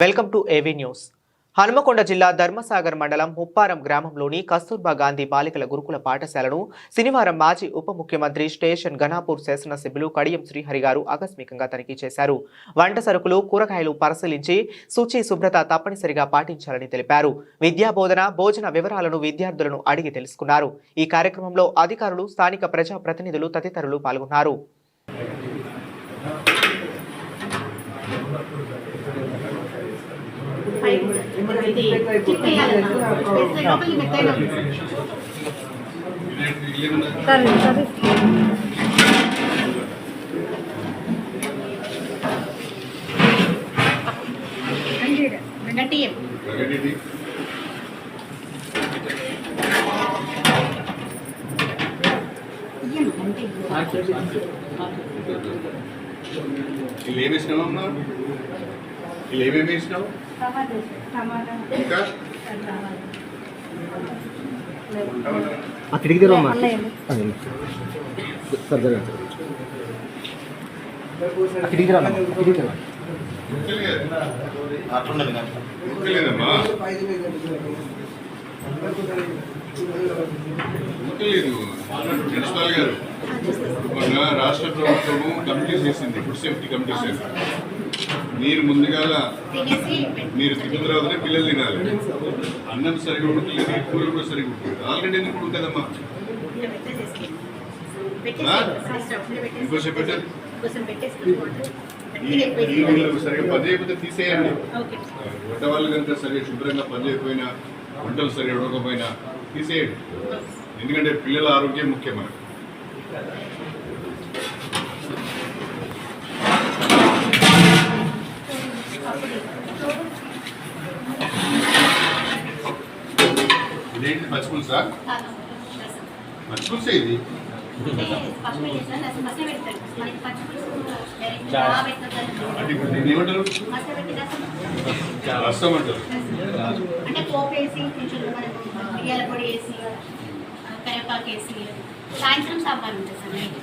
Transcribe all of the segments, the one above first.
Welcome to AV news Hanumakonda జిల్లా ధర్మసాగర్ మండలం ముప్పారం గ్రామంలోని కస్తూర్బా గాంధీ బాలికల గురుకుల పాఠశాలను శనివారం మాజీ ఉప ముఖ్యమంత్రి స్టేషన్ ఘనాపూర్ శాసనసభ్యులు కడియం శ్రీహరి గారు ఆకస్మికంగా తనిఖీ చేశారు. వంట సరుకులు కూరగాయలు పరిశీలించి శుచి శుభ్రత తప్పనిసరిగా పాటించాలని తెలిపారు. విద్యాబోధన భోజన వివరాలను విద్యార్థులను అడిగి తెలుసుకున్నారు. ఈ కార్యక్రమంలో అధికారులు స్థానిక ప్రజా ప్రతినిధులు తదితరులు పాల్గొన్నారు. ఇది తిప్పేయాలన్నా పెద్ద లోపలికి మెత్తగా ఉంది. గట్టిగా ప్రగతిది ఇయ్యండి, అంటే వీళ్ళు ఏమి వేసినావు వీళ్ళు ఏమేమి వేసినావు? ఇంకా? అక్కడికి తెరవమ్మా. సార్ జరగండి ఉడకలేదు ప్రిన్సిపాల్ గారు రాష్ట్ర ప్రభుత్వము కమిటీస్ వేసింది ఫుడ్ సేఫ్టీ కమిటీస్ మీరు ముందుగా తినేసి మీరు తిన్న తర్వాతనే పిల్లలు తినాలి. అన్నం సరిగా ఉడకలేదు కూర కూడా సరిగా ఉడకలేదు ఆల్రెడీ ఎందుకు పెట్టేసి ఇంకోసేపు ఈ వీళ్ళు సరిగా పని చేయకపోతే తీసేయండి. వంట వాళ్ళు కనుక సరిగా శుభ్రంగా పని చేయకపోయినా వంటలు సరి ఉడకపోయినా తీసేయండి. ఎందుకంటే పిల్లల ఆరోగ్యం ముఖ్యమైన మనకు. ఇదేంటి? పచ్చిపులుసా పచ్చిపులుసే ఇది పెడతారు మనకి అంటే రసం అంటారు అంటే పోపు వేసి కొంచెం పొడి వేసి కరివేపాకు వేసి సాయంత్రం సాంబార్ ఉంటుంది సార్ నైట్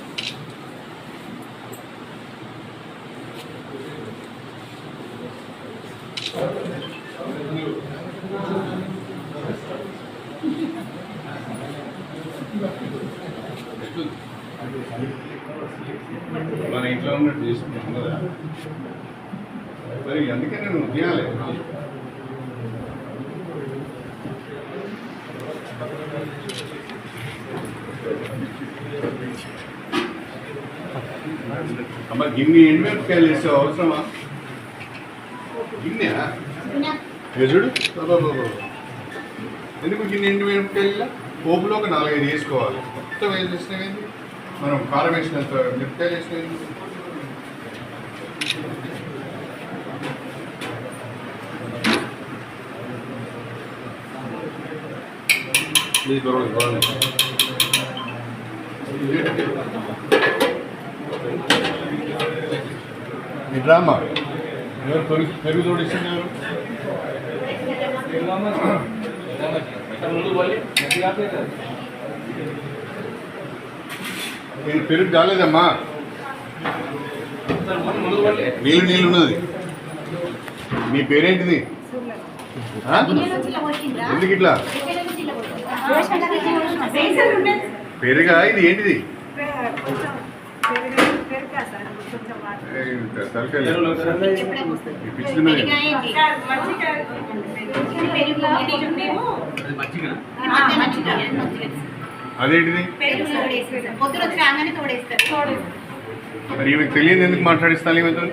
మన ఇంట్లో ఉన్నట్టు చేసుకుంటాం కదా. మరి అందుకే నేను తినాలి అమ్మ గిన్నె ఎండుమిరపకాయలు వేసే అవసరమా? గిన్నె. చూడు. ఎందుకు గిన్నె ఎండుమిరపకాయలు పోపులో ఒక నాలుగైదు వేసుకోవాలి. మొత్తం ఏం చేసినవేంది మనం కారం వేసినంత మిరపకాయలు వేసినవి ప్లీజ్ గొడవ గొడవ ఈ డ్రామా? ఎవరు పెరుగు పెరుగు తోడిస్తున్నారు నేను పెరుగు కాలేదమ్మా. నీళ్ళు నీళ్ళు ఉన్నది. మీ పేరేంటిది? ఎందుకు ఇట్లా. పెరుగా? ఇది ఏంటిది? పిచ్చుకున్నది అదేంటిది. మరి ఈమెకు తెలియదు ఎందుకు మాట్లాడిస్తాను ఈమెతో?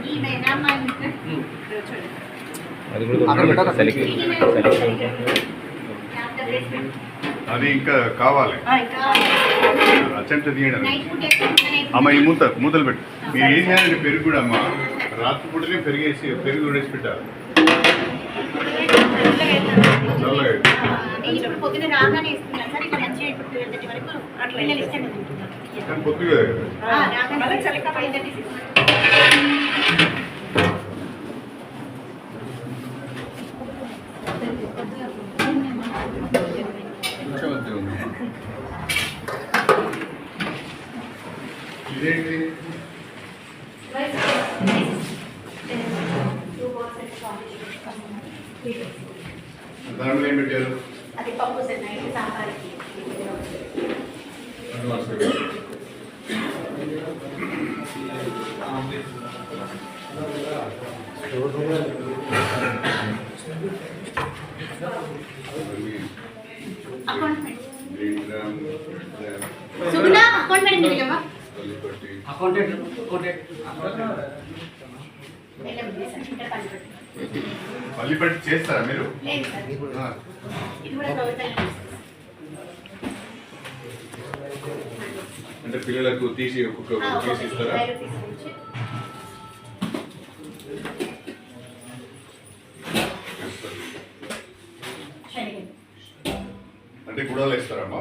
అది ఇంకా కావాలి. ఆ, ఇంకా అచ్చంట తీయడం అమ్మ ఈ మూత మూతలు పెట్టు. మీరు ఏం చేయాలంటే పెరుగు కూడా అమ్మ. రాత్రి పూటనే పెరిగేసి పెరుగు ఉడేసి పెట్టాలి. చల్లగా పొద్దున రాగానే ట్వెల్వ్ థర్టీ వరకు పిల్లలు. ఇదేంటి? దానిలో ఏం పెట్టారు? అది పప్పు సార్ నైట్ సాంబార్కి. అకౌంటెంట్ పల్లిపట్టి చేస్తారా మీరు? అంటే పిల్లలకు తీసి ఒక్కొక్క తీసి ఇస్తారా? అంటే గుడాలు ఇస్తారమ్మా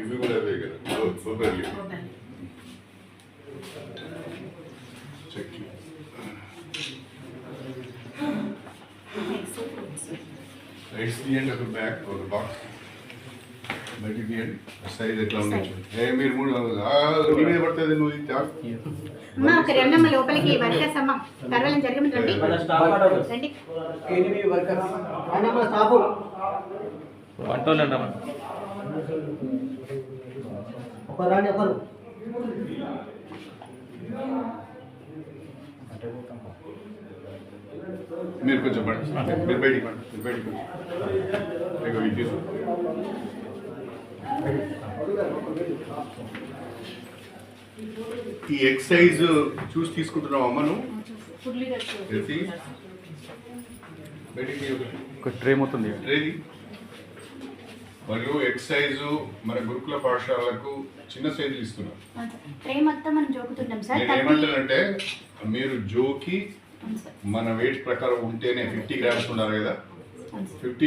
ఇవి కూడా అవే కదా? కొబ్బరి. చెక్కి నెక్స్ట్ ఫ్రూట్స్ రైట్స్ తీయండి ఒక బ్యాగ్ ఒక బాక్స్ బయటికి సైజ్ ఎట్లా ఉండొచ్చు ఏ మీరు మూడు ఆ, నీ మీద పడుతుంది నువ్వు ఇది. అమ్మ ఒక రెండమ్మ లోపలికి వర్కర్స్ అమ్మ. పర్వాలేదు జరగమని రండి. రండి. ఒకరు ఒకరు. మీరు కొంచెం పడండి మీరు బయటికి పండి మీరు బయటికి పండి. ఈ ఎక్సైజ్ చూసి తీసుకుంటున్నావు అమ్మ నువ్వు ఫుడ్లు తెలిసి బయటికి తీ ఒకటి. ఒక ట్రే మొత్తం? మరియు ఎక్సైజ్ మన గురుకుల పాఠశాలకు చిన్న సైజులు ఇస్తున్నారు. ఏమంటానంటే మీరు జోకి మన వెయిట్ ప్రకారం ఉంటేనే ఫిఫ్టీ గ్రామ్స్ ఉండాలి కదా? ఫిఫ్టీ